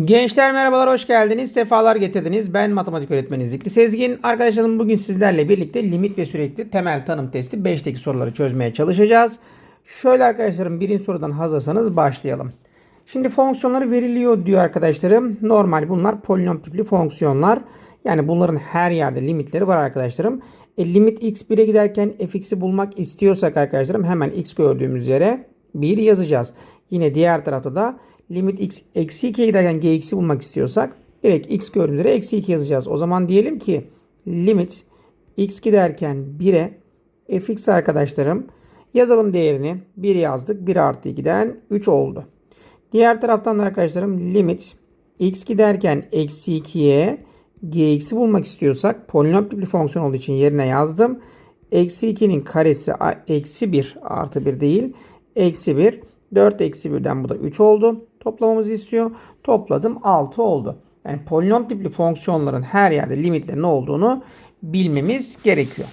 Gençler merhabalar hoş geldiniz. Sefalar getirdiniz. Ben matematik öğretmeni Zikri Sezgin. Arkadaşlarım bugün sizlerle birlikte limit ve sürekli temel tanım testi 5'teki soruları çözmeye çalışacağız. Şöyle arkadaşlarım birinci sorudan hazırsanız başlayalım. Şimdi fonksiyonları veriliyor diyor arkadaşlarım. Normal bunlar polinom tipli fonksiyonlar. Yani bunların her yerde limitleri var arkadaşlarım. E, limit x 1'e giderken fx'i bulmak istiyorsak arkadaşlarım hemen x gördüğümüz yere 1 yazacağız. Yine diğer tarafta da limit x eksi 2'ye giderken gx'i bulmak istiyorsak direkt x gördüğümüz yere eksi 2 yazacağız. O zaman diyelim ki limit x giderken 1'e fx arkadaşlarım yazalım değerini 1 yazdık. 1 artı 2'den 3 oldu. Diğer taraftan da arkadaşlarım limit x giderken eksi 2'ye gx'i bulmak istiyorsak polinom tipli fonksiyon olduğu için yerine yazdım. Eksi 2'nin karesi eksi 1 artı 1 değil. Eksi 1. 4 eksi 1'den bu da 3 oldu. Toplamamızı istiyor. Topladım 6 oldu. Yani polinom tipli fonksiyonların her yerde limitlerinin olduğunu bilmemiz gerekiyor.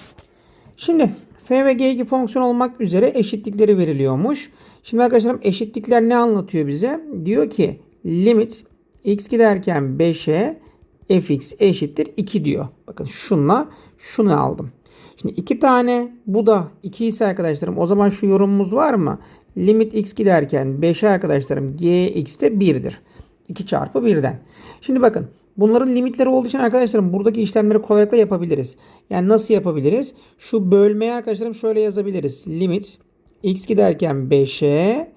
Şimdi f ve g2 fonksiyon olmak üzere eşitlikleri veriliyormuş. Şimdi arkadaşlarım eşitlikler ne anlatıyor bize? Diyor ki limit x giderken 5'e fx eşittir 2 diyor. Bakın şunla şunu aldım. Şimdi iki tane bu da 2 ise arkadaşlarım o zaman şu yorumumuz var mı? Limit x giderken 5'e arkadaşlarım gx de 1'dir. 2 çarpı 1'den. Şimdi bakın bunların limitleri olduğu için arkadaşlarım buradaki işlemleri kolaylıkla yapabiliriz. Yani nasıl yapabiliriz? Şu bölmeye arkadaşlarım şöyle yazabiliriz. Limit x giderken 5'e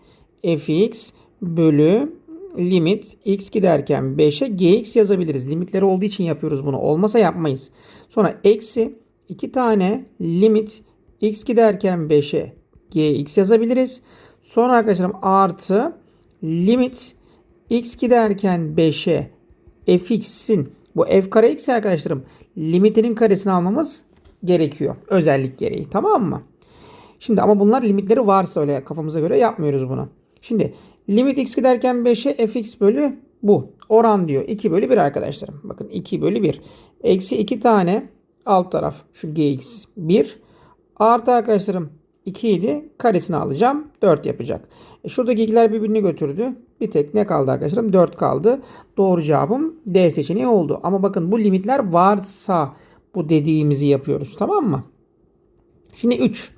fx bölü limit x giderken 5'e gx yazabiliriz. Limitleri olduğu için yapıyoruz bunu. Olmasa yapmayız. Sonra eksi 2 tane limit x giderken 5'e gx yazabiliriz. Sonra arkadaşlarım artı limit x giderken 5'e fx'in bu f kare x arkadaşlarım limitinin karesini almamız gerekiyor. Özellik gereği tamam mı? Şimdi ama bunlar limitleri varsa öyle kafamıza göre yapmıyoruz bunu. Şimdi limit x giderken 5'e fx bölü bu. Oran diyor 2 bölü 1 arkadaşlarım. Bakın 2 bölü 1. Eksi 2 tane alt taraf şu gx 1. Artı arkadaşlarım 2 idi. Karesini alacağım. 4 yapacak. E şuradaki ikiler birbirini götürdü. Bir tek ne kaldı arkadaşlarım? 4 kaldı. Doğru cevabım D seçeneği oldu. Ama bakın bu limitler varsa bu dediğimizi yapıyoruz. Tamam mı? Şimdi 3.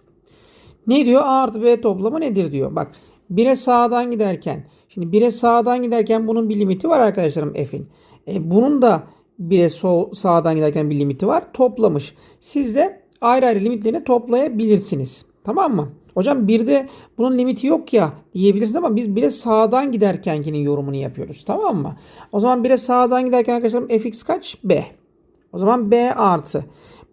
Ne diyor? A artı B toplamı nedir diyor. Bak 1'e sağdan giderken. Şimdi 1'e sağdan giderken bunun bir limiti var arkadaşlarım f'in. E, bunun da 1'e sol sağdan giderken bir limiti var. Toplamış. Siz de ayrı ayrı limitlerini toplayabilirsiniz. Tamam mı? Hocam bir de bunun limiti yok ya diyebilirsiniz ama biz bire sağdan giderkenkinin yorumunu yapıyoruz. Tamam mı? O zaman bire sağdan giderken arkadaşlarım fx kaç? B. O zaman b artı.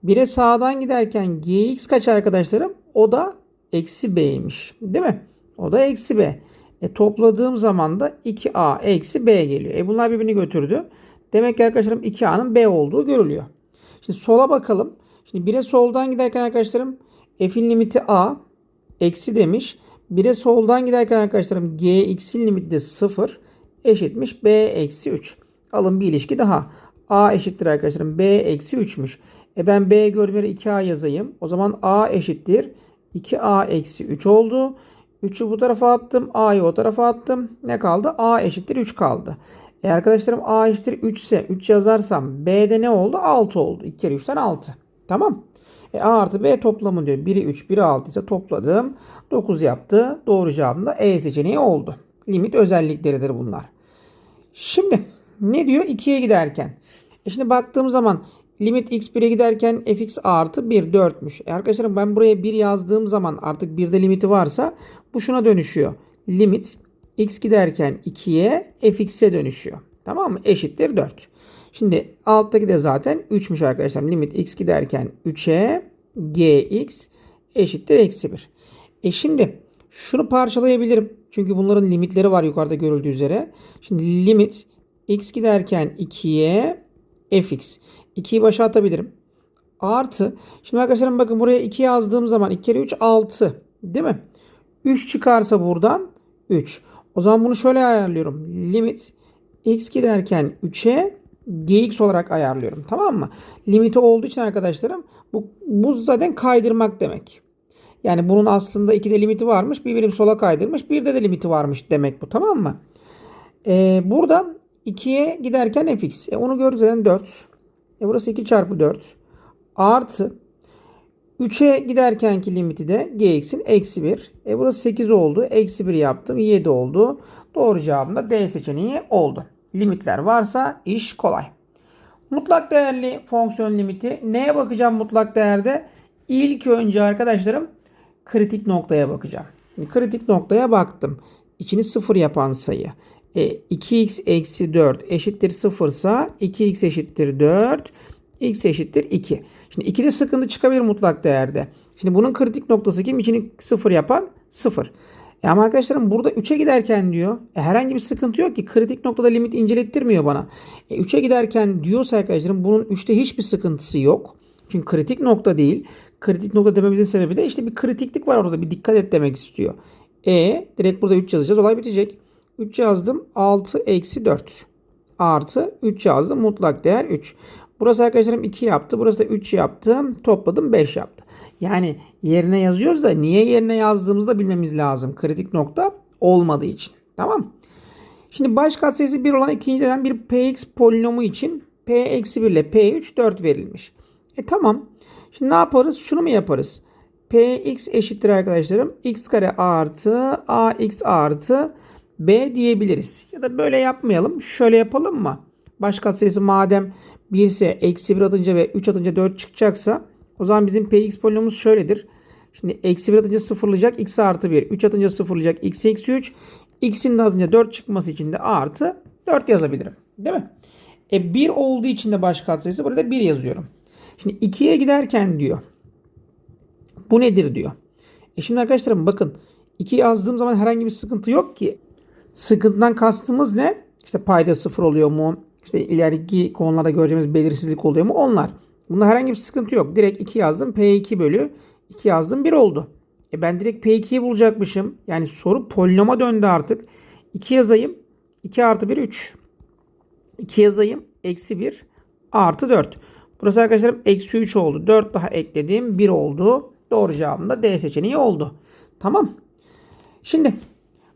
Bire sağdan giderken gx kaç arkadaşlarım? O da eksi b'ymiş. Değil mi? O da eksi b. E topladığım zaman da 2a eksi b geliyor. E bunlar birbirini götürdü. Demek ki arkadaşlarım 2a'nın b olduğu görülüyor. Şimdi sola bakalım. Şimdi 1'e soldan giderken arkadaşlarım f'in limiti a eksi demiş. 1'e soldan giderken arkadaşlarım gx'in limiti de 0 eşitmiş b eksi 3. Alın bir ilişki daha. a eşittir arkadaşlarım b eksi 3'müş. E ben b yere 2a yazayım. O zaman a eşittir 2a eksi 3 oldu. 3'ü bu tarafa attım. A'yı o tarafa attım. Ne kaldı? A eşittir 3 kaldı. E arkadaşlarım A eşittir 3 ise 3 yazarsam B'de ne oldu? 6 oldu. 2 kere 3'ten 6. Tamam. E A artı B toplamı diyor. 1'i 3, 1'i 6 ise topladım. 9 yaptı. Doğru cevabım da E seçeneği oldu. Limit özellikleridir bunlar. Şimdi ne diyor? 2'ye giderken. E şimdi baktığım zaman limit x 1'e giderken fx artı 1 4'müş. E arkadaşlarım ben buraya 1 yazdığım zaman artık 1'de limiti varsa bu şuna dönüşüyor. Limit x giderken 2'ye fx'e dönüşüyor. Tamam mı? Eşittir 4. Şimdi alttaki de zaten 3'müş arkadaşlar. Limit x giderken 3'e gx eşittir eksi 1. E şimdi şunu parçalayabilirim. Çünkü bunların limitleri var yukarıda görüldüğü üzere. Şimdi limit x giderken 2'ye fx. 2'yi başa atabilirim. Artı. Şimdi arkadaşlarım bakın buraya 2 yazdığım zaman 2 kere 3 6. Değil mi? 3 çıkarsa buradan 3. O zaman bunu şöyle ayarlıyorum. Limit x giderken 3'e gx olarak ayarlıyorum. Tamam mı? Limiti olduğu için arkadaşlarım bu, bu zaten kaydırmak demek. Yani bunun aslında 2'de limiti varmış. Bir birim sola kaydırmış. Bir de de limiti varmış demek bu. Tamam mı? Ee, burada 2'ye giderken fx. E onu gördük zaten 4. E burası 2 çarpı 4. Artı 3'e giderkenki limiti de gx'in eksi 1. E burası 8 oldu. Eksi 1 yaptım. 7 oldu. Doğru cevabım da D seçeneği oldu. Limitler varsa iş kolay. Mutlak değerli fonksiyon limiti. Neye bakacağım mutlak değerde? İlk önce arkadaşlarım kritik noktaya bakacağım. Şimdi kritik noktaya baktım. İçini 0 yapan sayı. E, 2x eksi 4 eşittir 0 ise 2x eşittir 4 x eşittir 2. Şimdi 2'de sıkıntı çıkabilir mutlak değerde. Şimdi bunun kritik noktası kim? İçini 0 yapan 0. E ama arkadaşlarım burada 3'e giderken diyor. E herhangi bir sıkıntı yok ki. Kritik noktada limit incelettirmiyor bana. E 3'e giderken diyorsa arkadaşlarım bunun 3'te hiçbir sıkıntısı yok. Çünkü kritik nokta değil. Kritik nokta dememizin sebebi de işte bir kritiklik var orada. Bir dikkat et demek istiyor. E direkt burada 3 yazacağız. Olay bitecek. 3 yazdım. 6 eksi 4. Artı 3 yazdım. Mutlak değer 3. Burası arkadaşlarım 2 yaptı. Burası da 3 yaptı. Topladım 5 yaptı. Yani yerine yazıyoruz da niye yerine yazdığımızı da bilmemiz lazım. Kritik nokta olmadığı için. Tamam. Şimdi baş katsayısı 1 olan ikinci dönem bir px polinomu için p eksi 1 ile p3 4 verilmiş. E tamam. Şimdi ne yaparız? Şunu mu yaparız? px eşittir arkadaşlarım. x kare artı ax artı b diyebiliriz. Ya da böyle yapmayalım. Şöyle yapalım mı? Baş katsayısı madem 1 ise eksi 1 atınca ve 3 atınca 4 çıkacaksa o zaman bizim px polinomumuz şöyledir. Şimdi eksi 1 atınca sıfırlayacak x artı 1. 3 atınca sıfırlayacak x eksi 3. x'in de atınca 4 çıkması için de artı 4 yazabilirim. Değil mi? E 1 olduğu için de baş katsayısı burada 1 yazıyorum. Şimdi 2'ye giderken diyor. Bu nedir diyor. E şimdi arkadaşlarım bakın 2 yazdığım zaman herhangi bir sıkıntı yok ki. Sıkıntıdan kastımız ne? İşte payda sıfır oluyor mu? İşte ileriki konularda göreceğimiz belirsizlik oluyor mu? Onlar. Bunda herhangi bir sıkıntı yok. Direkt 2 yazdım. P2 bölü 2 yazdım 1 oldu. E ben direkt P2'yi bulacakmışım. Yani soru polinoma döndü artık. 2 yazayım. 2 artı 1 3. 2 yazayım. Eksi 1 artı 4. Burası arkadaşlarım eksi 3 oldu. 4 daha eklediğim 1 oldu. Doğru cevabım da D seçeneği oldu. Tamam. Şimdi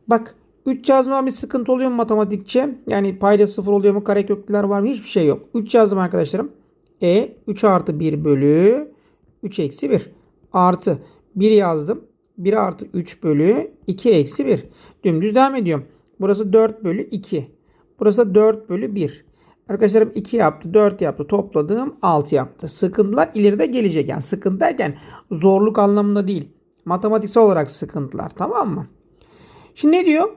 bak 3 yazmama bir sıkıntı oluyor mu matematikçe? Yani payda 0 oluyor mu? Kareköklüler var mı? Hiçbir şey yok. 3 yazdım arkadaşlarım. E 3 artı 1 bölü 3 eksi 1 artı 1 yazdım. 1 artı 3 bölü 2 eksi 1. Dümdüz devam ediyorum. Burası 4 bölü 2. Burası da 4 bölü 1. Arkadaşlarım 2 yaptı, 4 yaptı. Topladığım 6 yaptı. Sıkıntılar ileride gelecek. Yani sıkıntı derken zorluk anlamında değil. Matematiksel olarak sıkıntılar. Tamam mı? Şimdi ne diyor?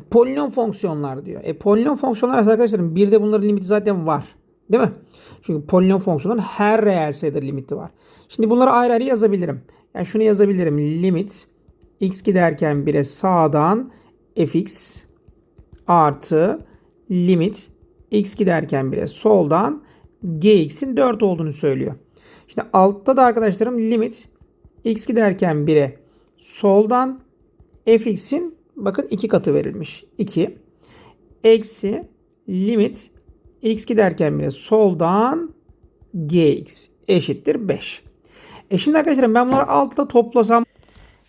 Polinom fonksiyonlar diyor. E polinom fonksiyonlar arkadaşlarım bir de bunların limiti zaten var. Değil mi? Çünkü polinom fonksiyonların her reel sayıda limiti var. Şimdi bunları ayrı ayrı yazabilirim. Yani şunu yazabilirim. Limit x giderken 1'e sağdan fx artı limit x giderken 1'e soldan gx'in 4 olduğunu söylüyor. Şimdi altta da arkadaşlarım limit x giderken 1'e soldan fx'in bakın 2 katı verilmiş. 2 eksi limit x giderken bile soldan gx eşittir 5. E şimdi arkadaşlar ben bunları altta toplasam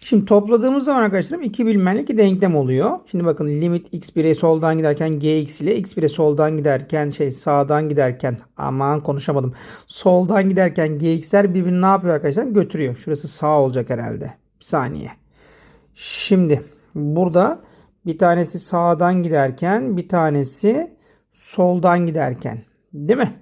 Şimdi topladığımız zaman arkadaşlarım iki bilinmeyenlik iki denklem oluyor. Şimdi bakın limit x1'e soldan giderken gx ile x1'e soldan giderken şey sağdan giderken aman konuşamadım. Soldan giderken gx'ler birbirini ne yapıyor arkadaşlar? Götürüyor. Şurası sağ olacak herhalde. Bir saniye. Şimdi burada bir tanesi sağdan giderken bir tanesi soldan giderken. Değil mi?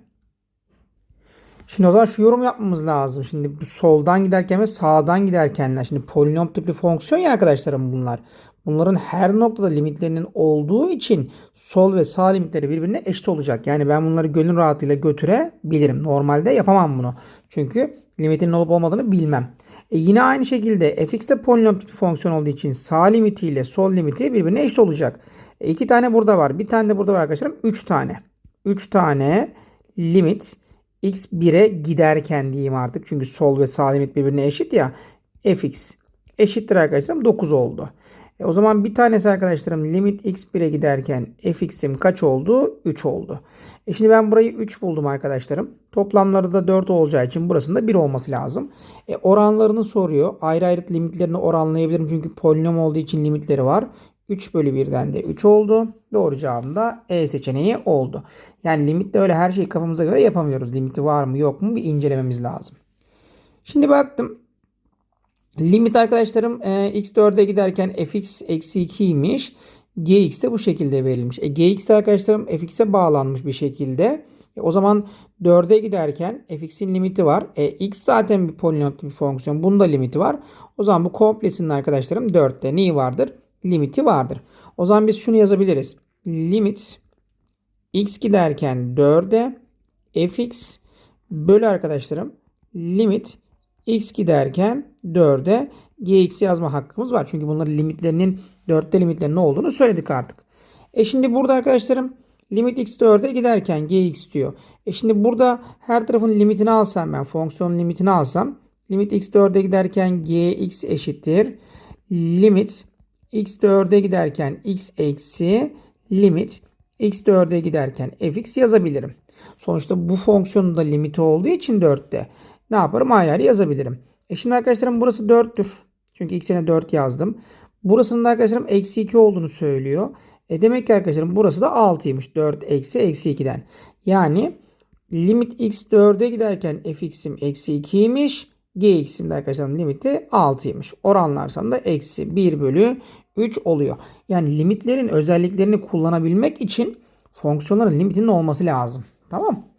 Şimdi o zaman şu yorum yapmamız lazım. Şimdi soldan giderken ve sağdan giderkenler. Şimdi polinom tipli fonksiyon ya arkadaşlarım bunlar. Bunların her noktada limitlerinin olduğu için sol ve sağ limitleri birbirine eşit olacak. Yani ben bunları gönül rahatıyla götürebilirim. Normalde yapamam bunu. Çünkü limitinin olup olmadığını bilmem. E yine aynı şekilde fx de polinom tipli fonksiyon olduğu için sağ limiti ile sol limiti birbirine eşit olacak. E iki tane burada var. Bir tane de burada var arkadaşlarım. Üç tane. Üç tane limit x 1'e giderken diyeyim artık. Çünkü sol ve sağ limit birbirine eşit ya. fx eşittir arkadaşlarım 9 oldu. E o zaman bir tanesi arkadaşlarım limit x 1'e giderken fx'im kaç oldu? 3 oldu. E şimdi ben burayı 3 buldum arkadaşlarım. Toplamları da 4 olacağı için burasında 1 olması lazım. E oranlarını soruyor. Ayrı ayrı limitlerini oranlayabilirim. Çünkü polinom olduğu için limitleri var. 3 bölü 1'den de 3 oldu. Doğru cevabım da E seçeneği oldu. Yani limitte öyle her şeyi kafamıza göre yapamıyoruz. Limiti var mı yok mu bir incelememiz lazım. Şimdi baktım. Limit arkadaşlarım e, x4'e giderken fx eksi 2 imiş. gx de bu şekilde verilmiş. E, gx de arkadaşlarım fx'e bağlanmış bir şekilde. E, o zaman 4'e giderken fx'in limiti var. E, x zaten bir polinom bir fonksiyon. Bunun da limiti var. O zaman bu komplesinin arkadaşlarım 4'te neyi vardır? Limiti vardır. O zaman biz şunu yazabiliriz. Limit x giderken 4'e fx bölü arkadaşlarım limit x giderken 4'e gx yazma hakkımız var. Çünkü bunların limitlerinin 4'te limitlerinin ne olduğunu söyledik artık. E şimdi burada arkadaşlarım limit x 4'e giderken gx diyor. E şimdi burada her tarafın limitini alsam ben fonksiyonun limitini alsam limit x 4'e giderken gx eşittir. Limit x 4'e giderken x eksi limit x 4'e giderken fx yazabilirim. Sonuçta bu fonksiyonun da limiti olduğu için 4'te ne yaparım? Ayrı ayrı yazabilirim. E şimdi arkadaşlarım burası 4'tür. Çünkü x'ine 4 yazdım. Burasının da arkadaşlarım eksi 2 olduğunu söylüyor. E demek ki arkadaşlarım burası da 6'ymış. 4 eksi eksi 2'den. Yani limit x 4'e giderken fx'im eksi 2'ymiş. gx'im de arkadaşlarım limiti 6'ymış. Oranlarsam da eksi 1 bölü 3 oluyor. Yani limitlerin özelliklerini kullanabilmek için fonksiyonların limitinin olması lazım. Tamam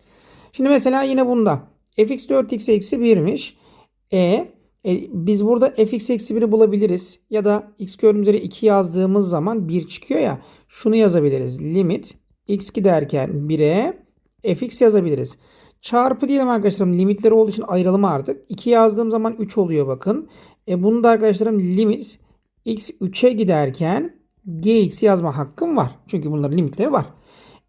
Şimdi mesela yine bunda fx 4x eksi 1'miş. E, e, biz burada fx eksi 1'i bulabiliriz. Ya da x yere 2 yazdığımız zaman 1 çıkıyor ya. Şunu yazabiliriz. Limit x giderken 1'e fx yazabiliriz. Çarpı diyelim arkadaşlarım limitleri olduğu için ayıralım artık. 2 yazdığım zaman 3 oluyor bakın. E bunu da arkadaşlarım limit x 3'e giderken gx yazma hakkım var. Çünkü bunların limitleri var.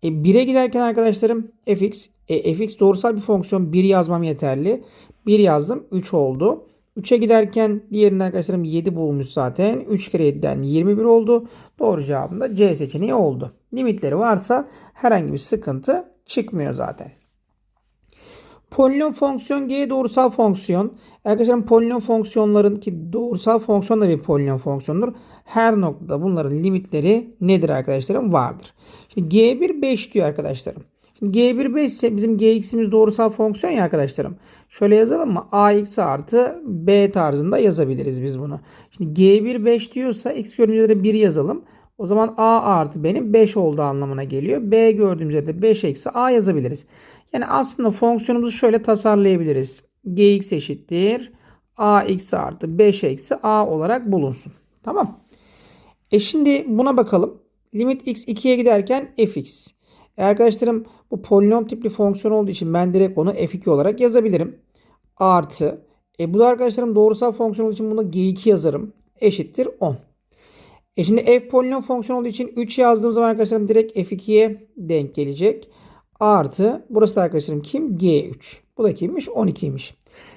E 1'e giderken arkadaşlarım fx e, fx doğrusal bir fonksiyon 1 yazmam yeterli. 1 yazdım 3 oldu. 3'e giderken diğerinde arkadaşlarım 7 bulmuş zaten. 3 kere 7'den 21 oldu. Doğru cevabım da C seçeneği oldu. Limitleri varsa herhangi bir sıkıntı çıkmıyor zaten. Polinom fonksiyon G doğrusal fonksiyon. Arkadaşlar polinom fonksiyonların ki doğrusal fonksiyon da bir polinom fonksiyondur. Her noktada bunların limitleri nedir arkadaşlarım? Vardır. Şimdi G1 5 diyor arkadaşlarım. Şimdi G1 5 ise bizim Gx'imiz doğrusal fonksiyon ya arkadaşlarım. Şöyle yazalım mı? Ax artı B tarzında yazabiliriz biz bunu. Şimdi G1 5 diyorsa X gördüğümüz yere 1 yazalım. O zaman A artı B'nin 5 olduğu anlamına geliyor. B gördüğümüz yerde 5 eksi A yazabiliriz. Yani aslında fonksiyonumuzu şöyle tasarlayabiliriz. Gx eşittir. Ax artı 5 eksi A olarak bulunsun. Tamam. E şimdi buna bakalım. Limit x 2'ye giderken fx. E arkadaşlarım bu polinom tipli fonksiyon olduğu için ben direkt onu f2 olarak yazabilirim. Artı. E bu da arkadaşlarım doğrusal fonksiyon olduğu için buna g2 yazarım. Eşittir 10. E şimdi f polinom fonksiyon olduğu için 3 yazdığım zaman arkadaşlarım direkt f2'ye denk gelecek. Artı burası da arkadaşlarım kim? G3. Bu da kimmiş? 12'ymiş.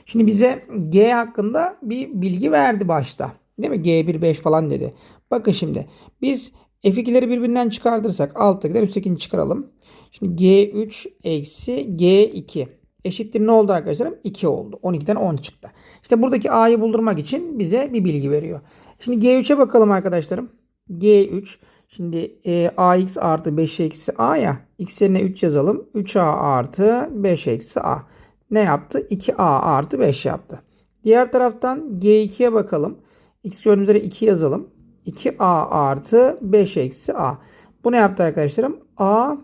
Şimdi bize G hakkında bir bilgi verdi başta. Değil mi? G1 5 falan dedi. Bakın şimdi biz F2'leri birbirinden çıkartırsak alttakiler üsttekini çıkaralım. Şimdi G3 eksi G2 eşittir ne oldu arkadaşlarım? 2 oldu. 12'den 10 çıktı. İşte buradaki A'yı buldurmak için bize bir bilgi veriyor. Şimdi G3'e bakalım arkadaşlarım. G3 Şimdi e, ax artı 5 eksi a ya. x yerine 3 yazalım. 3a artı 5 eksi a. Ne yaptı? 2a artı 5 yaptı. Diğer taraftan g2'ye bakalım. x gördüğümüz üzere 2 yazalım. 2a artı 5 eksi a. Bu ne yaptı arkadaşlarım? a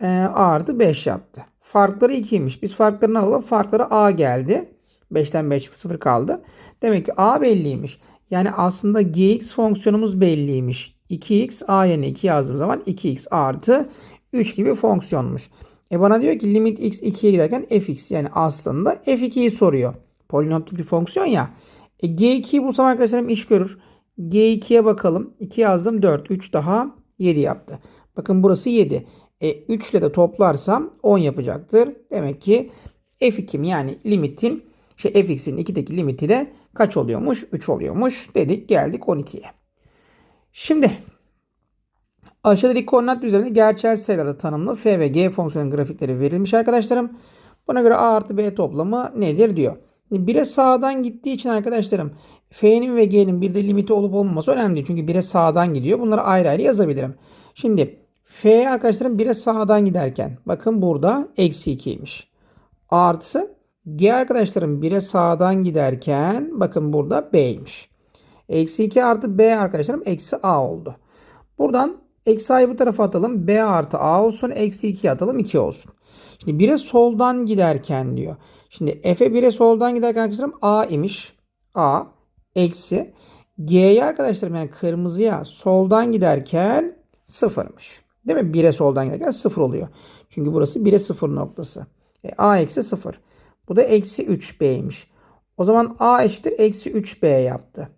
e, artı 5 yaptı. Farkları 2'ymiş. Biz farklarını alalım. Farkları a geldi. 5'ten 5 0 kaldı. Demek ki a belliymiş. Yani aslında gx fonksiyonumuz belliymiş. 2x a yerine 2 yazdığım zaman 2x artı 3 gibi fonksiyonmuş. E bana diyor ki limit x 2'ye giderken fx yani aslında f2'yi soruyor. Polinom tipi fonksiyon ya. E g2'yi bulsam arkadaşlarım iş görür. G2'ye bakalım. 2 yazdım 4. 3 daha 7 yaptı. Bakın burası 7. E 3 ile de toplarsam 10 yapacaktır. Demek ki f2'm yani limitin şey fx'in 2'deki limiti de kaç oluyormuş? 3 oluyormuş dedik geldik 12'ye. Şimdi aşağıdaki koordinat düzeninde gerçel sayılarda tanımlı f ve g fonksiyonun grafikleri verilmiş arkadaşlarım. Buna göre a artı b toplamı nedir diyor. 1'e sağdan gittiği için arkadaşlarım F'nin ve G'nin bir de limiti olup olmaması önemli. Çünkü 1'e sağdan gidiyor. Bunları ayrı ayrı yazabilirim. Şimdi F arkadaşlarım 1'e sağdan giderken bakın burada eksi 2'ymiş. Artı G arkadaşlarım 1'e sağdan giderken bakın burada B'ymiş. Eksi 2 artı B arkadaşlarım eksi A oldu. Buradan eksi A'yı bu tarafa atalım. B artı A olsun. Eksi 2'ye atalım 2 olsun. Şimdi 1'e soldan giderken diyor. Şimdi F'e 1'e soldan giderken arkadaşlarım A imiş. A eksi G'ye arkadaşlarım yani kırmızıya soldan giderken sıfırmış. Değil mi? 1'e soldan giderken sıfır oluyor. Çünkü burası 1'e sıfır noktası. E, A eksi sıfır. Bu da eksi 3B'ymiş. O zaman A eşittir eksi 3B yaptı.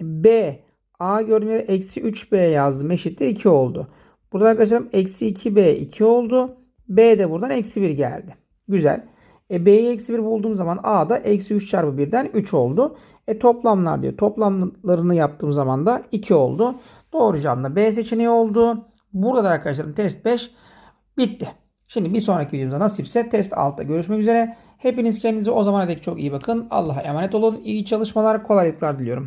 E, B A gördüğüm yere eksi 3B yazdım. Eşittir 2 oldu. Burada arkadaşlarım eksi 2B 2 oldu. B de buradan eksi 1 geldi. Güzel. E, B'yi eksi 1 bulduğum zaman A da eksi 3 çarpı 1'den 3 oldu. E toplamlar diyor. Toplamlarını yaptığım zaman da 2 oldu. Doğru cevap da B seçeneği oldu. Burada da arkadaşlarım test 5 bitti. Şimdi bir sonraki videomuzda nasipse test 6'da görüşmek üzere. Hepiniz kendinize o zamana dek çok iyi bakın. Allah'a emanet olun. İyi çalışmalar, kolaylıklar diliyorum.